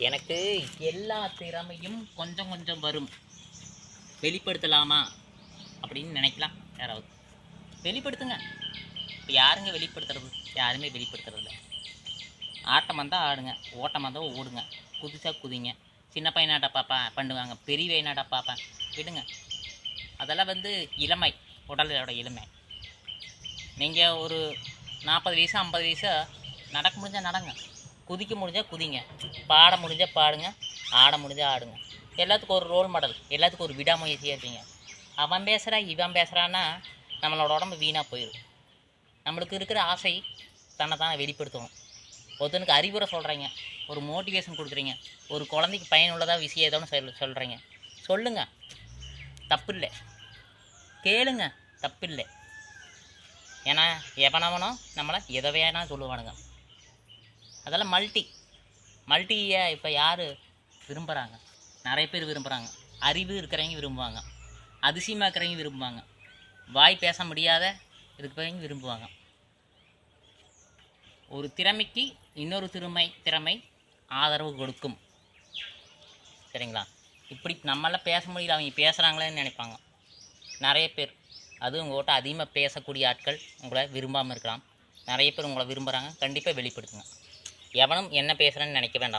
எனக்கு எல்லா திறமையும் கொஞ்சம் கொஞ்சம் வரும். வெளிப்படுத்தலாமா அப்படின்னு நினைக்கலாம் யாராவது. வெளிப்படுத்துங்க. இப்போ யாருங்க வெளிப்படுத்துறது? யாருமே வெளிப்படுத்துறது இல்லை. ஆட்டம் வந்தால் ஆடுங்க ஓட்டம் வந்தால் ஓடுங்க. புதுசாக குதிங்க. சின்ன பையனாட்ட பார்ப்பேன் பண்ணுவாங்க. பெரிய பையனாட்ட பார்ப்பேன் விடுங்க. அதெல்லாம் வந்து இளமை உடலோட இளமை. நீங்கள் ஒரு நாற்பது வயசு ஐம்பது வயசு நடக்க முடிஞ்சால் நடங்க. குதிக்க முடிஞ்சால் குதிங்க. பாட முடிஞ்சால் பாடுங்க ஆட முடிஞ்சால் ஆடுங்க. எல்லாத்துக்கும் ஒரு ரோல் மாடல் எல்லாத்துக்கும் ஒரு விடாமுயற்சியாக இருப்பீங்க. அவன் பேசுகிறா இவன் பேசுகிறான்னா நம்மளோட உடம்பு வீணாக போயிடும் நம்மளுக்கு இருக்கிற ஆசை தன்னை தானே வெளிப்படுத்தணும். ஒருத்தனுக்கு அறிவுரை சொல்கிறீங்க ஒரு மோட்டிவேஷன் கொடுக்குறீங்க ஒரு குழந்தைக்கு பயனுள்ளதாக விஷயம் ஏதோன்னு சொல் சொல்கிறீங்க சொல்லுங்கள் தப்பு இல்லை கேளுங்க. தப்பு இல்லை ஏன்னா எவனவனோ நம்மளை எதை வேணால் சொல்லுவானுங்க. அதெல்லாம் மல்டி மல்டியை இப்போ யார் விரும்புகிறாங்க நிறைய பேர் விரும்புகிறாங்க அறிவு இருக்கிறவங்க விரும்புவாங்க. அதிசயமாக இருக்கிறவங்க விரும்புவாங்க. வாய் பேச முடியாத இருக்கிறவங்க விரும்புவாங்க. ஒரு திறமைக்கு இன்னொரு திறமை திறமை ஆதரவு கொடுக்கும். சரிங்களா? இப்படி நம்மளாம் பேச முடியல அவங்க பேசுகிறாங்களேன்னு நினைப்பாங்க. நிறைய பேர். அதுவும் உங்கள்கிட்ட அதிகமாக பேசக்கூடிய ஆட்கள் உங்களை விரும்பாமல் இருக்கலாம். நிறைய பேர் உங்களை விரும்புகிறாங்க கண்டிப்பாக வெளிப்படுத்துங்க. எவனும் என்ன பேசுகிறேன்னு நினைக்க வேண்டாம்.